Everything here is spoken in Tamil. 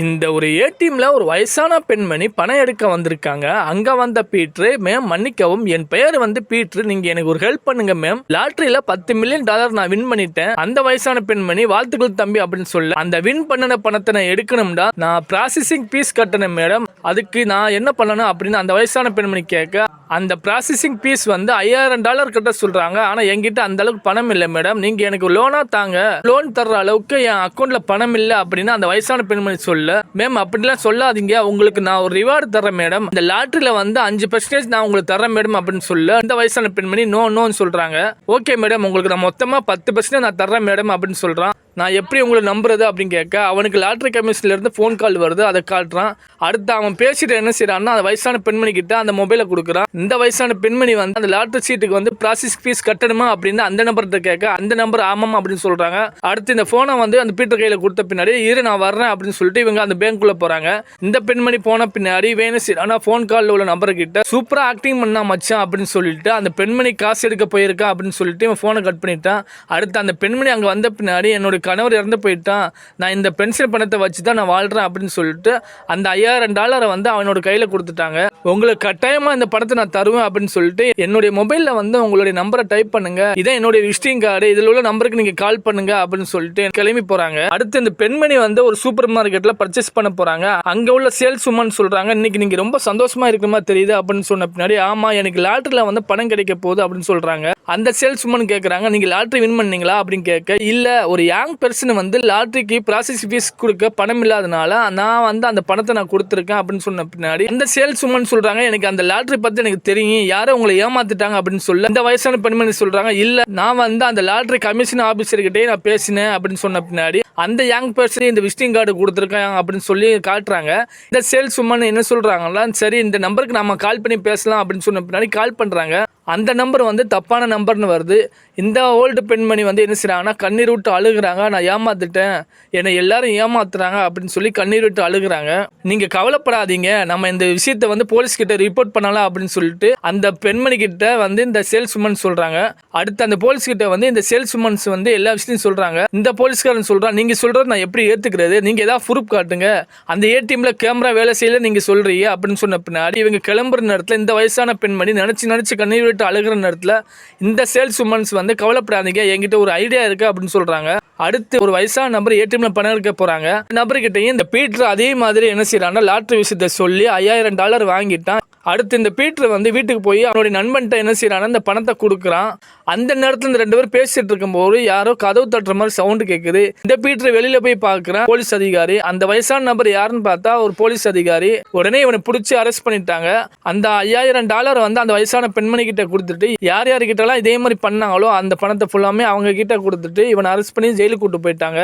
இந்த ஒரு ஏடிஎம்ல ஒரு வயசான பெண்மணி பணம் எடுக்க வந்திருக்காங்க. அங்க வந்த பீட்ரு மேம் மன்னிக்கவும் என் பெயர் வந்து பீட்ரு. நீங்க எனக்கு ஒரு ஹெல்ப் பண்ணுங்க மேம். லாட்ரியில பத்து மில்லியன் டாலர் நான் வின் பண்ணிட்டேன். அந்த வயசான பெண்மணி வாழ்த்துக்கள் தம்பி அப்படின்னு சொல்ல அந்த வின் பண்ணின பணத்தை நான் எடுக்கணும்டா. நான் ப்ராசஸிங் ஃபீஸ் கட்டணும் மேடம். அதுக்கு நான் என்ன பண்ணணும் அப்படின்னு அந்த வயசான பெண்மணி கேட்க அந்த ப்ராசஸிங் ஃபீஸ் வந்து ஐயாயிரம் டாலர் கட்ட சொல்றாங்க. ஆனா என்கிட்ட அந்த அளவுக்கு பணம் இல்லை மேடம். நீங்க எனக்கு லோனா தாங்க. லோன் தர்ற அளவுக்கு என் அக்கௌண்ட்ல பணம் இல்லை அப்படின்னு அந்த வயசான பெண்மணி சொல்ல மேம் அப்படிலாம் சொல்லாதீங்க. உங்களுக்கு நான் ஒரு ரிவார்டு தரேன் மேடம் இந்த லாட்டரியில வந்து அஞ்சு பர்சன்டேஜ் நான் உங்களுக்கு தரேன் மேடம் அப்படின்னு சொல்ல இந்த வயசான பெண்மணி நோ நோன்னு சொல்றாங்க. ஓகே மேடம் உங்களுக்கு நான் மொத்தமா பத்து பர்சன்டேஜ் நான் தர்றேன் மேடம் அப்படின்னு சொல்றான். நான் எப்படி உங்களை நம்புறது அப்படின்னு கேட்க அவனுக்கு லாட்ரி கமிஷன்லேருந்து ஃபோன் கால் வருது அதை காட்டுறான். அடுத்து அவன் பேசிட்டு என்ன செய்யறான்னா அந்த வயசான பெண்மணி கிட்ட அந்த மொபைலை கொடுக்குறான். இந்த வயசான பெண்மணி வந்து அந்த லாட்ரி சீட்டுக்கு வந்து ப்ராசஸ் ஃபீஸ் கட்டணுமா அப்படின்னு அந்த நம்பர்கிட்ட கேட்க அந்த நம்பர் ஆமாம் அப்படின்னு சொல்றாங்க. அடுத்து இந்த ஃபோனை வந்து அந்த பீட்டர் கையில் கொடுத்த பின்னாடி இரு நான் வர்றேன் அப்படின்னு சொல்லிட்டு இவங்க அந்த பேங்க்குள்ள போறாங்க. இந்த பெண்மணி போன பின்னாடி வேணும் ஆனா ஃபோன் காலில் உள்ள நம்பர் கிட்ட சூப்பரா ஆக்டிங் பண்ணா மச்சான் அப்படின்னு சொல்லிட்டு அந்த பெண்மணி காசு எடுக்க போயிருக்கா அப்படின்னு சொல்லிட்டு இவன் ஃபோனை கட் பண்ணிட்டான். அடுத்து அந்த பெண்மணி அங்கே வந்த பின்னாடி என்னோட கணவர் இறந்து போயிட்டான். நான் இந்த பென்ஷன் பணத்தை வச்சு தான் நான் வாழ்கிறேன் அப்படின்னு சொல்லிட்டு அந்த ஐயாயிரம் டாலரை வந்து அவனோட கையில் கொடுத்துட்டாங்க. உங்களுக்கு கட்டாயமாக இந்த பணத்தை நான் தருவேன் அப்படின்னு சொல்லிட்டு என்னுடைய மொபைலில் வந்து உங்களுடைய நம்பரை டைப் பண்ணுங்க. இதான் என்னுடைய விசிட்டிங் கார்டு இதில் உள்ள நம்பருக்கு நீங்கள் கால் பண்ணுங்க அப்படின்னு சொல்லிட்டு கிளம்பி போகிறாங்க அடுத்து இந்த பெண்மணி வந்து ஒரு சூப்பர் மார்க்கெட்டில் பர்ச்சேஸ் பண்ண போகிறாங்க அங்கே உள்ள சேல்ஸ் உமன் சொல்கிறாங்க இன்னைக்கு நீங்கள் ரொம்ப சந்தோஷமா இருக்கிற மாதிரி தெரியுது அப்படின்னு சொன்ன பின்னாடி ஆமாம் எனக்கு லாட்டரியில் வந்து பணம் கிடைக்க போகுது அப்படின்னு சொல்கிறாங்க அந்த சேல்ஸ் உமன் கேட்குறாங்க நீங்கள் லாட்டரி வின் பண்ணீங்களா? அப்படின்னு கேட்க இல்லை ஒரு யாங் பர்சன் வந்து லாட்ரிக்கு ப்ராசஸ் ஃபீஸ் கொடுக்க பணம் இல்லாதனால நான் வந்து அந்த பணத்தை நான் கொடுத்துருக்கேன் அப்படின்னு சொன்ன பின்னாடி அந்த சேல்ஸ் உமன் சொல்கிறாங்க எனக்கு அந்த லாட்ரி பற்றி எனக்கு தெரியும் யாரோ உங்களை ஏமாத்திட்டாங்க அப்படின்னு சொல்ல இந்த வயசான பெண்மணி சொல்கிறாங்க இல்லை நான் வந்து அந்த லாட்ரி கமிஷன் ஆஃபீஸர்கிட்டே நான் பேசினேன் அப்படின்னு சொன்ன பின்னாடி அந்த யங் பர்சன் இந்த விசிட்டிங் கார்டு கொடுத்துருக்கேன் அப்படின்னு சொல்லி காட்டுறாங்க. இந்த சேல்ஸ் உமன் என்ன சொல்கிறாங்கன்னா சரி இந்த நம்பருக்கு நம்ம கால் பண்ணி பேசலாம் அப்படின்னு சொன்ன பின்னாடி கால் பண்ணுறாங்க அந்த நம்பர் வந்து தப்பான நம்பர்னு வருது. இந்த ஓல்டு பெண்மணி வந்து என்ன செய்கிறாங்கன்னா கண்ணீர் விட்டு அழுகுறாங்க. நான் ஏமாத்துட்டேன். என்னை எல்லாரும் ஏமாத்துறாங்க அப்படின்னு சொல்லி கண்ணீர் விட்டு அழுகுறாங்க. நீங்கள் கவலைப்படாதீங்க. நம்ம இந்த விஷயத்தை வந்து போலீஸ்கிட்ட ரிப்போர்ட் பண்ணலாம் அப்படின்னு சொல்லிட்டு அந்த பெண்மணி கிட்ட வந்து இந்த சேல்ஸ் உமன் சொல்கிறாங்க அடுத்து அந்த போலீஸ்கிட்ட வந்து இந்த சேல்ஸ் உமன்ஸ் வந்து எல்லா விஷயத்தையும் சொல்கிறாங்க இந்த போலீஸ்காரன் சொல்கிறான் நீங்கள் சொல்கிறது நான் எப்படி ஏற்றுக்கிறது நீங்கள் ஏதாவது ப்ரூஃப் காட்டுங்க. அந்த ஏடிஎம்ல கேமரா வேலை செய்யல நீங்கள் சொல்கிறீங்க அப்படின்னு சொன்ன பின்னாடி இவங்க கிளம்புற நேரத்தில் இந்த வயசான பெண்மணி நினச்சி நினச்சி கண்ணீர் விட்டு அழுகிற நேரத்தில் இந்த சேல்ஸ் உமன்ஸ் வந்து கவலைப்படாதீங்க. என்கிட்ட ஒரு ஐடியா இருக்கு அப்படின்னு சொல்றாங்க. அடுத்து ஒரு வயசான நபர் ஏடிஎம்ல பணம் எடுக்க போறாங்க. நபர்கிட்டயும் இந்த பீட்டர் அதே மாதிரி என்ன செய்யறாங்கன்னா லாட்ரி விஷயத்த சொல்லி ஐயாயிரம் டாலர் வாங்கிட்டான். அடுத்து இந்த பீட்டர் வந்து வீட்டுக்கு போய் அவனுடைய நண்பன்ட்ட என்ன செய்யறான்னா இந்த பணத்தை கொடுக்குறான். அந்த நேரத்தில் இந்த ரெண்டு பேரும் பேசிட்டு இருக்கும்போது யாரோ கதவு தட்டுற மாதிரி சவுண்டு கேட்குது இந்த பீட்ரு வெளியில போய் பார்க்கறான் போலீஸ் அதிகாரி. அந்த வயசான நபர் யாருன்னு பார்த்தா ஒரு போலீஸ் அதிகாரி. உடனே இவனை பிடிச்சி அரெஸ்ட் பண்ணிட்டாங்க. அந்த ஐயாயிரம் டாலர் வந்து அந்த வயசான பெண்மணி கிட்ட கொடுத்துட்டு யார் யார்கிட்டலாம் இதே மாதிரி பண்ணாங்களோ அந்த பணத்தை ஃபுல்லாமே அவங்க கிட்ட கொடுத்துட்டு இவனை அரெஸ்ட் பண்ணி ஜெயிலுக்கு கூட்டு போயிட்டாங்க.